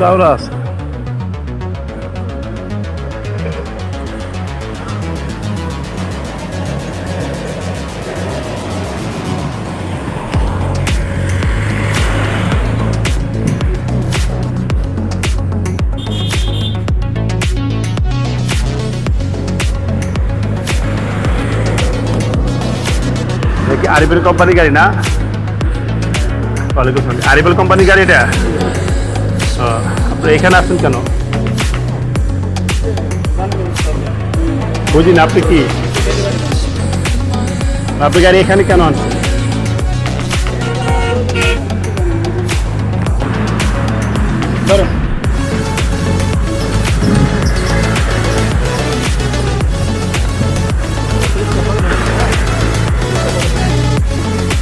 চাউরা আছে দেখি আরিফেল কোম্পানি গাড়ি না? ওয়ালাইকুম আসসালাম আরিফেল কোম্পানি গাড়ি এটা? আপনি এখানে আসছেন কেন? বুঝি না আপনি কি? আপনি গাড়ি এখানে কেন আনছেন?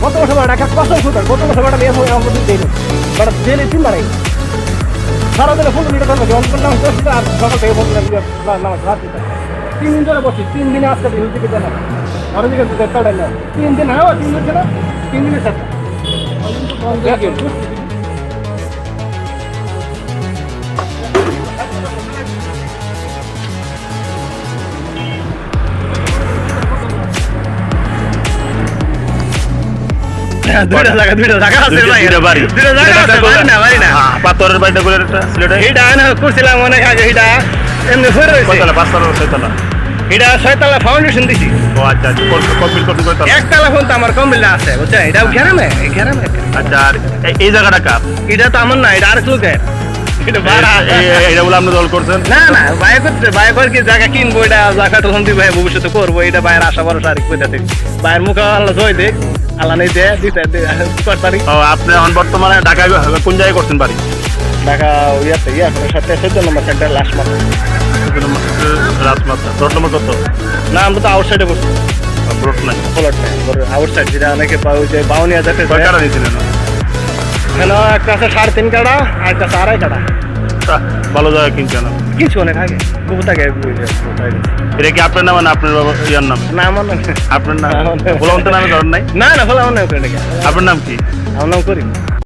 কত বছর বাড়া কত বছর বিয়ে হয়ে আমাদের দিন। বাড়া জেলে তিন বাড়াই সারা দিনে ফোন মিটার থাকবে জল করলাম দিন আর সকাল থেকে ফোন নামাজ রাত দিতে তিন দিন ধরে বসছি, তিন দিনে আজকে দিন দিকে দেন আরও দিকে তিন দিন হ্যাঁ তিন দিন ছিল, তিন দিনের সাথে দুইটা জায়গা দুইটা জায়গা আছে ভাই। দুইটা বাড়ি। দুইটা জায়গা আছে বাড়ি না বাড়ি না। হ্যাঁ, পাথরের বাড়িটা করে একটা সিলেটে এটা না করছিলাম অনেক আগে এটা এমনি হয়ে রয়েছে। কয়তলা পাঁচতলা ছয়তলা? এটা ছয়তলা ফাউন্ডেশন দিছি। ও আচ্ছা আচ্ছা কমপ্লিট করতে কয়তলা? একতলা ফোন তো আমার আছে বুঝছেন? আচ্ছা আর এই- জায়গাটা কার? তো আমার না লোকের। কি ভাই ভবিষ্যতে করব এটা বাইরের আশা ভরসা আর থেকে বাইরের মুখে জয় দেখ নেই দে দিতে করতারি ও আপনি এখন বর্তমানে ঢাকায় কোন জায়গায় করছেন বাড়ি? ঢাকা ইয়াতে ইয়া করে সাথে চোদ্দ নম্বর সেন্টার লাস্ট মাস রাজমাত্রা রোড নম্বর কত? না আমরা তো আউটসাইডে বসছি রোড নাই। ফ্লোর নাই আউটসাইড যেটা অনেকে ওই যে বাউনিয়া যাতে কয় কাটা নিয়েছিলেন? এখানে একটা আছে সাড়ে তিন কাটা আর একটা আড়াই কাটা ভালো জায়গা কিনছেন কিছু অনেক আগে। বহুত আগে এটা কি আপনার নাম না আপনার বাবা ইয়ার নাম? না আমার নাম আপনার নাম? আমার নাম- নামে ধরেন নাই? না না আমার নাকি আপনার নাম কি? আমার নাম করি